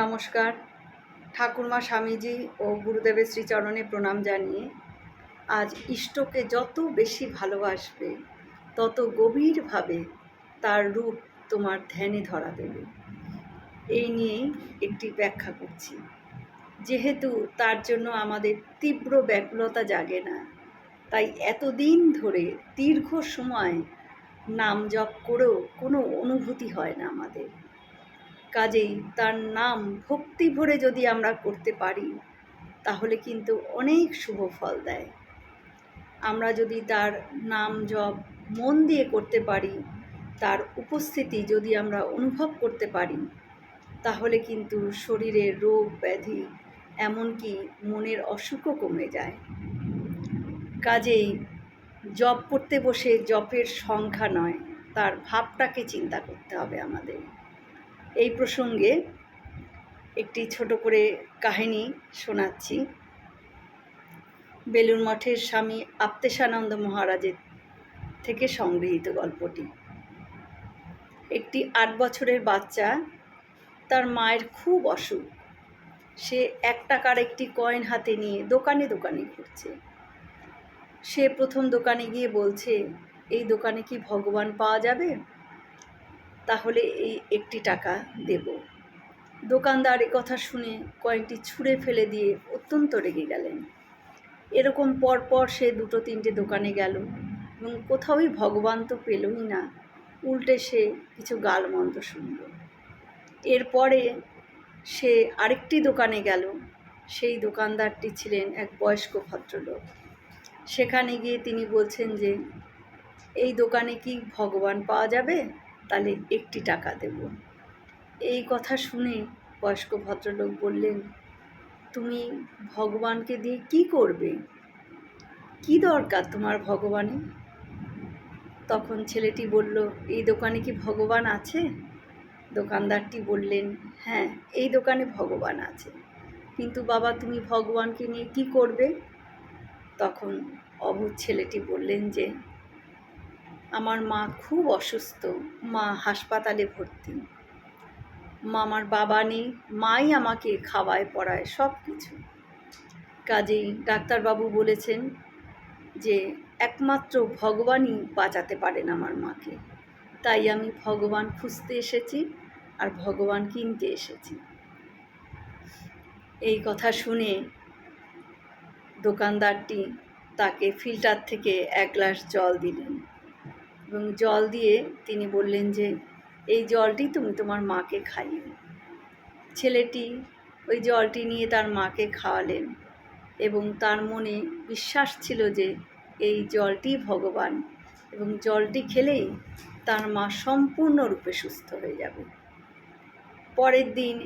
নমস্কার। ঠাকুরমা স্বামীজি ও গুরুদেবের শ্রীচরণে প্রণাম জানিয়ে আজ ইষ্টকে যত বেশি ভালোবাসবে, তত গভীরভাবে তার রূপ তোমার ধ্যানে ধরা দেবে। এই নিয়েই একটি ব্যাখ্যা করছি। যেহেতু তার জন্য আমাদের তীব্র ব্যাকুলতা জাগে না, তাই এতদিন ধরে দীর্ঘ সময় নাম জপ করেও কোনো অনুভূতি হয় না আমাদের। কাজেই তার নাম ভক্তি ভরে যদি আমরা করতে পারি, তাহলে কিন্তু অনেক শুভ ফল দেয়। আমরা যদি তার নাম জপ মন দিয়ে করতে পারি, তার উপস্থিতি যদি আমরা অনুভব করতে পারি, তাহলে কিন্তু শরীরের রোগ ব্যাধি এমনকি মনের অসুখও কমে যায়। কাজেই জপ করতে বসে জপের সংখ্যা নয়, তার ভাবটাকে চিন্তা করতে হবে আমাদের। এই প্রসঙ্গে একটি ছোট করে কাহিনী শোনাচ্ছি। বেলুর মঠের স্বামী আপ্তেশানন্দ মহারাজের থেকে সংগৃহীত গল্পটি। একটি আট বছরের বাচ্চা, তার মায়ের খুব অসুখ। সে এক টাকার একটি কয়েন হাতে নিয়ে দোকানে দোকানে ঘুরছে। সে প্রথম দোকানে গিয়ে বলছে, এই দোকানে কি ভগবান পাওয়া যাবে? তাহলে এই একটি টাকা দেব। দোকানদার কথা শুনে কয়েনটি ছুঁড়ে ফেলে দিয়ে অত্যন্ত রেগে গেলেন। এরকম পরপর সে দুটো তিনটে দোকানে গেল এবং কোথাওই ভগবান তো পেলই না, উল্টে সে কিছু গালমন্দ শুনল। এরপরে সে আরেকটি দোকানে গেল। সেই দোকানদারটি ছিলেন এক বয়স্ক ভদ্রলোক। সেখানে গিয়ে তিনি বলছেন যে, এই দোকানে কি ভগবান পাওয়া যাবে? তাহলে একটি টাকা দেব। এই কথা শুনে বয়স্ক ভদ্রলোক বললেন, তুমি ভগবানকে দিয়ে কি করবে? কি দরকার তোমার ভগবানে? তখন ছেলেটি বলল, এই দোকানে কি ভগবান আছে? দোকানদারটি বললেন হ্যাঁ এই দোকানে ভগবান আছে। কিন্তু বাবা, তুমি ভগবানকে নিয়ে কি করবে? তখন অবুধ ছেলেটি বললেন যে আমার মা খুব অসুস্থ, মা হাসপাতালে ভর্তি। মা আমার বাবা নেই, মাই আমাকে খাওয়ায়, পড়ায়, সব কিছু। কাজেই ডাক্তারবাবু বলেছেন যে, একমাত্র ভগবানই বাঁচাতে পারেন আমার মাকে। তাই আমি ভগবান খুঁজতে এসেছি আর ভগবান কিনতে এসেছি। এই কথা শুনে দোকানদারটি তাকে ফিল্টার থেকে এক গ্লাস জল দিলেন। এবং জল দিয়ে তিনি বললেন যে, এই জলটি তুমি তোমার মাকে খাইয়ে ছেলেটি ওই জলটি নিয়ে তার মাকে খাওয়ালেন এবং তার মনে বিশ্বাস ছিল যে, এই জলটি ভগবান এবং জলটি খেলেই তার মা সম্পূর্ণরূপে সুস্থ হয়ে যাবে। পরের দিন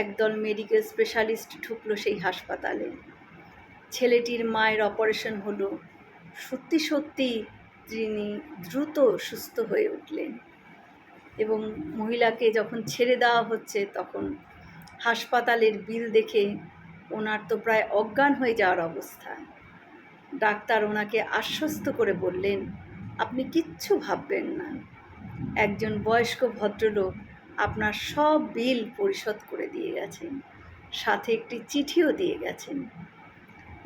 একদল মেডিকেল স্পেশালিস্ট ঢুকলো সেই হাসপাতালে। ছেলেটির মায়ের অপারেশন হলো সত্যি সত্যি তিনি দ্রুত সুস্থ হয়ে উঠলেন এবং মহিলাকে যখন ছেড়ে দেওয়া হচ্ছে, তখন হাসপাতালের বিল দেখে ওনার তো প্রায় অজ্ঞান হয়ে যাওয়ার অবস্থা। ডাক্তার ওনাকে আশ্বস্ত করে বললেন, আপনি কিচ্ছু ভাববেন না। একজন বয়স্ক ভদ্রলোক আপনার সব বিল পরিশোধ করে দিয়ে গেছেন, সাথে একটি চিঠিও দিয়ে গেছেন।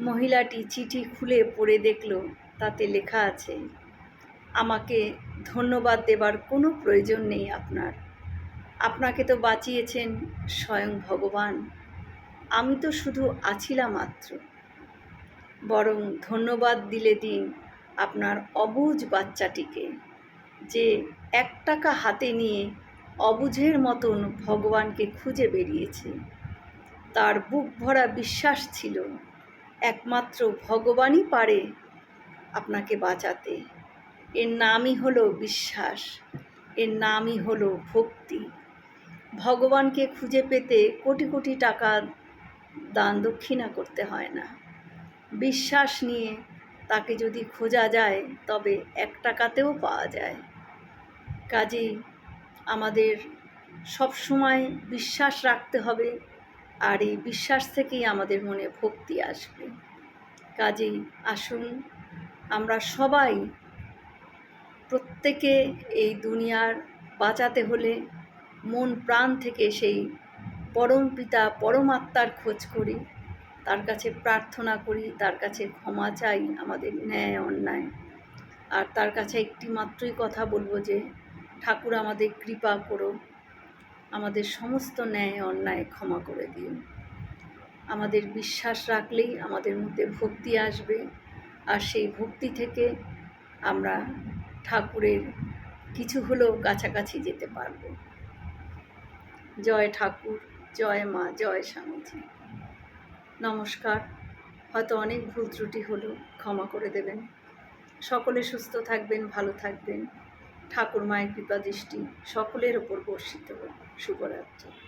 মহিলাটি চিঠি খুলে পড়ে দেখল, তাতে লেখা আছে আমাকে ধন্যবাদ দেবার কোনো প্রয়োজন নেই আপনার। আপনাকে তো বাঁচিয়েছেন স্বয়ং ভগবান। আমি তো শুধু আছিলাম মাত্র। বরং ধন্যবাদ দিলে দিন আপনার অবুজ বাচ্চাটিকে, যে এক টাকা হাতে নিয়ে অবুঝের মতন ভগবানকে খুঁজে বেরিয়েছে। তার বুক ভরা বিশ্বাস ছিল, একমাত্র ভগবানই পারে আপনাকে বাঁচাতে। এর নামই হলো বিশ্বাস, এর নামই হলো ভক্তি। ভগবানকে খুঁজে পেতে কোটি কোটি টাকা দান দক্ষিণা করতে হয় না। বিশ্বাস নিয়ে তাকে যদি খোঁজা যায়, তবে এক টাকাতেও পাওয়া যায়। কাজেই আমাদের সব সময় বিশ্বাস রাখতে হবে, আর এই বিশ্বাস থেকেই আমাদের মনে ভক্তি আসবে। কাজেই আসুন, আমরা সবাই প্রত্যেকে এই দুনিয়ার বাঁচাতে হলে মন প্রাণ থেকে সেই পরম পিতা, পরমাত্মার খোঁজ করি। তার কাছে প্রার্থনা করি, তার কাছে ক্ষমা চাই, আমাদের ন্যায় অন্যায়। আর তার কাছে একটি মাত্রই কথা বলব যে, ঠাকুর আমাদের কৃপা করো, আমাদের সমস্ত ন্যায় অন্যায় ক্ষমা করে দিও। আমাদের বিশ্বাস রাখলেই আমাদের মধ্যে ভক্তি আসবে, আর সেই ভক্তি থেকে আমরা ঠাকুরের কিছু হলেও কাছাকাছি যেতে পারব। জয় ঠাকুর, জয় মা, জয় স্বামীজি। নমস্কার। হয়তো অনেক ভুল ত্রুটি হলো, ক্ষমা করে দেবেন। সকলে সুস্থ থাকবেন, ভালো থাকবেন। ঠাকুর মায়ের কৃপা দৃষ্টি সকলের ওপর বর্ষিত হোক। শুভরাত্রি।